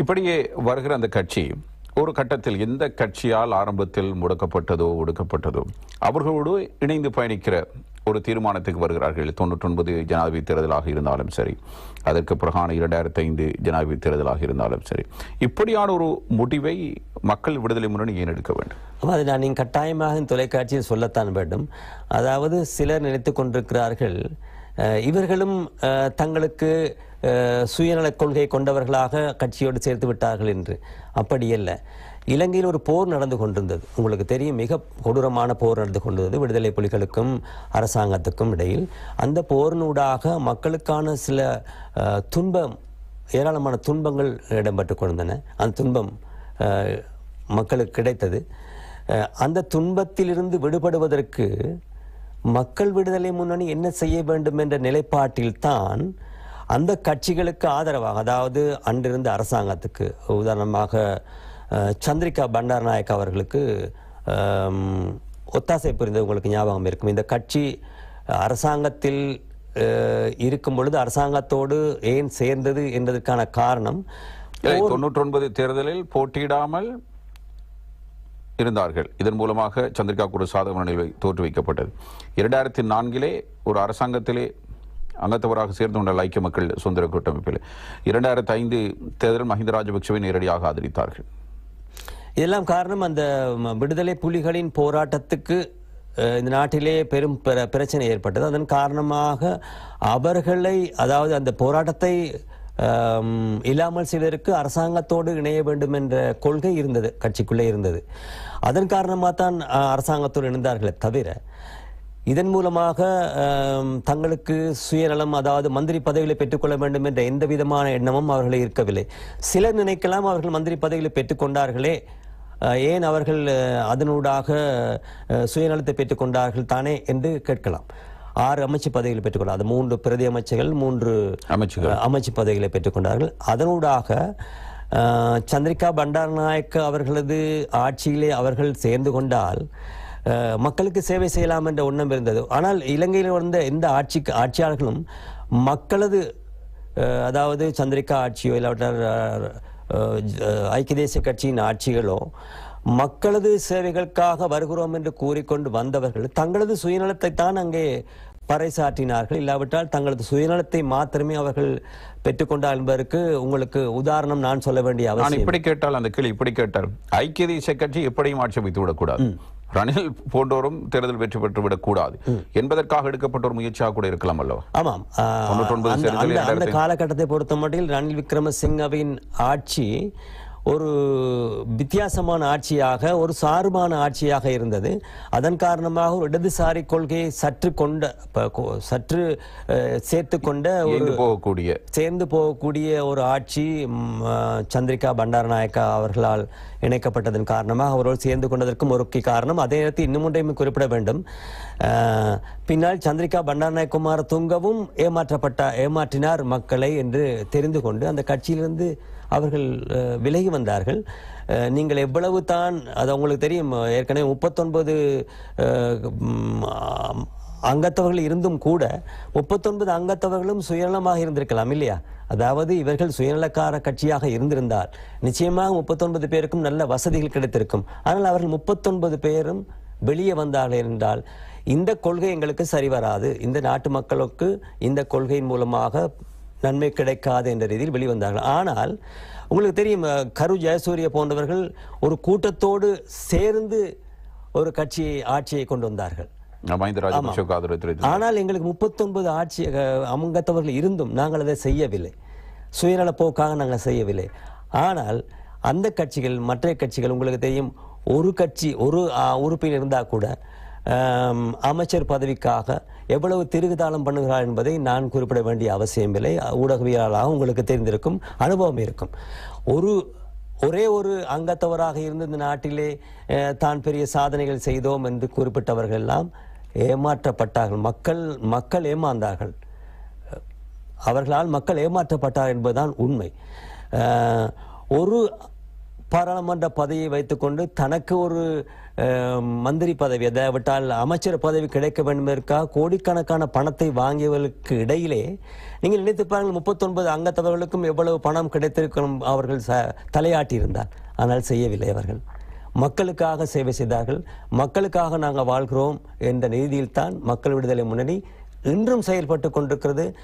இப்படியே வருகிற அந்த கட்சி ஒரு கட்டத்தில் எந்த கட்சியால் ஆரம்பத்தில் முடக்கப்பட்டதோ ஒடுக்கப்பட்டதோ அவர்களோடு இணைந்து பயணிக்கிற ஒரு தீர்மானத்துக்கு வருகிறார்கள். தொண்ணூற்றொன்பது ஜனாதிபதி தேர்தலாக இருந்தாலும் சரி அதற்கு பிறகான இரண்டாயிரத்தி ஐந்து ஜனாதிபதி தேர்தலாக இருந்தாலும் சரி இப்படியான ஒரு முடிவை மக்கள் விடுதலை முன்னணி ஏன் எடுக்க வேண்டும்? அது நான் நீங்கள் கட்டாயமாக தொலைக்காட்சியில் சொல்லத்தான் வேண்டும். அதாவது சிலர் நினைத்து கொண்டிருக்கிறார்கள் இவர்களும் தங்களுக்கு சுயநலக் கொள்கை கொண்டவர்களாக கட்சியோடு சேர்த்து விட்டார்கள் என்று. அப்படியல்ல இலங்கையில் ஒரு போர் நடந்து கொண்டிருந்தது. உங்களுக்கு தெரியும் மிக கொடூரமான போர் நடந்து கொண்டிருந்தது விடுதலை புலிகளுக்கும் அரசாங்கத்துக்கும் இடையில். அந்த போரினூடாக மக்களுக்கான சில துன்பம் ஏராளமான துன்பங்கள் இடம்பெற்று கொண்டிருந்தன. அந்த துன்பம் மக்களுக்கு கிடைத்தது. அந்த துன்பத்திலிருந்து விடுபடுவதற்கு மக்கள் விடுதலை முன்னணி என்ன செய்ய வேண்டும் என்ற நிலைப்பாட்டில்தான் அந்த கட்சிகளுக்கு ஆதரவாக அதாவது அன்றிருந்த அரசாங்கத்துக்கு உதாரணமாக சந்திரிகா பண்டாரநாயக் அவர்களுக்கு ஒத்தாசை புரிந்தது உங்களுக்கு ஞாபகம் இருக்கும். இந்த கட்சி அரசாங்கத்தில் இருக்கும் பொழுது அரசாங்கத்தோடு ஏன் சேர்ந்தது என்பதற்கான காரணம் தொண்ணூற்றொன்பது தேர்தலில் போட்டியிடாமல் இருந்தார்கள். இதன் மூலமாக சந்திரிகா குரு சாதக நிலை தோற்று வைக்கப்பட்டது இரண்டாயிரத்தி நான்கிலே ஒரு அரசாங்கத்திலே அங்கத்தவராக சேர்ந்து கொண்ட ஐக்கிய மக்கள் சுதந்திர கூட்டமைப்பில் இரண்டாயிரத்தி ஐந்து தேர்தலில் மஹிந்த ராஜபக்சவை நேரடியாக ஆதரித்தார்கள். இதெல்லாம் காரணம் அந்த விடுதலை புலிகளின் போராட்டத்துக்கு இந்த நாட்டிலே பெரும் பிர- பிரச்சனை ஏற்பட்டது. அதன் காரணமாக அவர்களை அதாவது அந்த போராட்டத்தை இல்லாமல் சிலருக்கு அரசாங்கத்தோடு இணைய வேண்டும் என்ற கொள்கை இருந்தது கட்சிக்குள்ளே இருந்தது. அதன் காரணமாக தான் அரசாங்கத்தோடு இணைந்தார்களே தவிர இதன் மூலமாக தங்களுக்கு சுயநலம் அதாவது மந்திரி பதவிகளை பெற்றுக்கொள்ள வேண்டும் என்ற எந்த விதமான எண்ணமும் அவர்களை இருக்கவில்லை. சிலர் நினைக்கலாம் அவர்கள் மந்திரி பதவிகளை பெற்றுக்கொண்டார்களே. ஏன் அவர்கள் அதனூடாக சுயநலத்தை பெற்றுக்கொண்டார்கள் தானே என்று கேட்கலாம். ஆறு அமைச்சு பதவிகளை பெற்றுக்கொள்ள அது மூன்று பிரதி அமைச்சர்கள் மூன்று அமைச்சுகள். அமைச்சு பதவிகளை பெற்றுக்கொண்டார்கள். அதனூடாக சந்திரிகா பண்டாரநாயக்க அவர்களது ஆட்சியிலே அவர்கள் சேர்ந்து கொண்டால் மக்களுக்கு சேவை செய்யலாம் என்ற எண்ணம் இருந்தது. ஆனால் இலங்கையில் வந்த எந்த ஆட்சிக்கு ஆட்சியாளர்களும் மக்களது அதாவது சந்திரிகா ஆட்சியோ இல்லாவிட்டால் ஐக்கிய தேசிய கட்சியின் ஆட்சிகளோ மக்களது சேவைகளுக்காக வருகிறோம் என்று கூறிக்கொண்டு வந்தவர்கள் தங்களது சுயநலத்தை தான் அங்கே பறைசாற்றினார்கள். இல்லாவிட்டால் தங்களது சுயநலத்தை மாத்திரமே அவர்கள் பெற்றுக்கொண்டார் என்பதற்கு உங்களுக்கு உதாரணம் நான் சொல்ல வேண்டிய அவசியம். இப்படி கேட்டால் அந்த கேள்வி இப்படி கேட்டார் ஐக்கிய தேசிய கட்சி எப்படியும் ஆட்சேபித்து விடக்கூடாது. ரணில் போன்றோரும் தேர்தல் வெற்றி பெற்று விடக்கூடாது. என்பதற்காக எடுக்கப்பட்ட ஒரு முயற்சியாக கூட இருக்கலாம் அல்லவா? ஆமாம். அந்த- காலகட்டத்தை பொறுத்த மட்டில் ரணில் விக்ரமசிங்கவின் ஆட்சி ஒரு வித்தியாசமான ஆட்சியாக ஒரு சார்பான ஆட்சியாக இருந்தது. அதன் காரணமாக ஒரு இடதுசாரி கொள்கையை சற்று கொண்ட சற்று சேர்த்து கொண்ட ஒரு போகக்கூடிய. சேர்ந்து போகக்கூடிய ஒரு ஆட்சி சந்திரிகா பண்டாரநாயக்கா அவர்களால் இணைக்கப்பட்டதன் காரணமாக அவரோடு சேர்ந்து கொண்டதற்கும் ஒரு முக்கிய காரணம். அதே நேரத்தில் இன்னும் ஒன்றையும் குறிப்பிட வேண்டும். பின்னால் சந்திரிகா பண்டாரநாயக் தூங்கவும் துங்கவும் ஏமாற்றப்பட்ட ஏமாற்றினார் மக்களை என்று தெரிந்து கொண்டு அந்த கட்சியிலிருந்து அவர்கள் விலகி வந்தார்கள். நீங்கள் எவ்வளவு தான் அது உங்களுக்கு தெரியும் ஏற்கனவே முப்பத்தொன்பது அங்கத்தவர்கள் இருந்தும் கூட முப்பத்தொன்பது அங்கத்தவர்களும் சுயநலமாக இருந்திருக்கலாம் இல்லையா? அதாவது இவர்கள் சுயநலக்கார கட்சியாக இருந்திருந்தால் நிச்சயமாக முப்பத்தொன்பது பேருக்கும் நல்ல வசதிகள் கிடைத்திருக்கும். ஆனால் அவர்கள் முப்பத்தொன்பது பேரும் வெளியே வந்தார்கள் என்றால் இந்த கொள்கை எங்களுக்கு சரி வராது. இந்த நாட்டு மக்களுக்கு இந்த கொள்கையின் மூலமாக நன்மை கிடைக்காது என்ற ரீதியில் வெளிவந்தார்கள் ஆனால் உங்களுக்கு தெரியும் கரு ஜெயசூரிய போன்றவர்கள் ஒரு கூட்டத்தோடு சேர்ந்து ஒரு கட்சியை ஆட்சியை கொண்டு வந்தார்கள். மஹிந்த ஆதரவு ஆனால் எங்களுக்கு முப்பத்தொன்பது ஆட்சி அஹ், அமங்கத்தவர்கள் இருந்தும் நாங்கள் அதை செய்யவில்லை. சுயநல போக்காக நாங்கள் செய்யவில்லை. ஆனால் அந்த கட்சிகள் மற்ற கட்சிகள் உங்களுக்கு தெரியும் ஒரு கட்சி ஒரு உறுப்பினர் இருந்தால் கூட அமைச்சர் பதவிக்காக எவ்வளவு திருகுதாளம் பண்ணுகிறார் என்பதை நான் குறிப்பிட வேண்டிய அவசியமில்லை ஊடகவியலாளராக உங்களுக்கு தெரிந்திருக்கும் அனுபவம் இருக்கும். ஒரு ஒரே ஒரு அங்கத்தவராக இருந்து இந்த நாட்டிலே தான் பெரிய சாதனைகள் செய்தோம் என்று குறிப்பிட்டவர்கள் எல்லாம் ஏமாற்றப்பட்டார்கள். மக்கள் மக்கள் ஏமாந்தார்கள். அவர்களால் மக்கள் ஏமாற்றப்பட்டார் என்பதுதான் உண்மை. ஒரு பாராளுமன்ற பதவியை வைத்துக்கொண்டு தனக்கு ஒரு மந்திரி பதவி அதாவிட்டால் அமைச்சர் பதவி கிடைக்க வேண்டும் என்பதற்காக கோடிக்கணக்கான பணத்தை வாங்கியவர்களுக்கு இடையிலே நீங்கள் நினைத்து பாருங்கள் முப்பத்தொன்பது அங்கத்தவர்களுக்கும் எவ்வளவு பணம் கிடைத்திருக்கும் அவர்கள் ச தலையாட்டியிருந்தார். ஆனால் செய்யவில்லை அவர்கள். மக்களுக்காக சேவை செய்தார்கள். மக்களுக்காக நாங்கள் வாழ்கிறோம் என்ற நீதியில்தான் மக்கள் விடுதலை முன்னணி இன்றும் செயல்பட்டு கொண்டிருக்கிறது.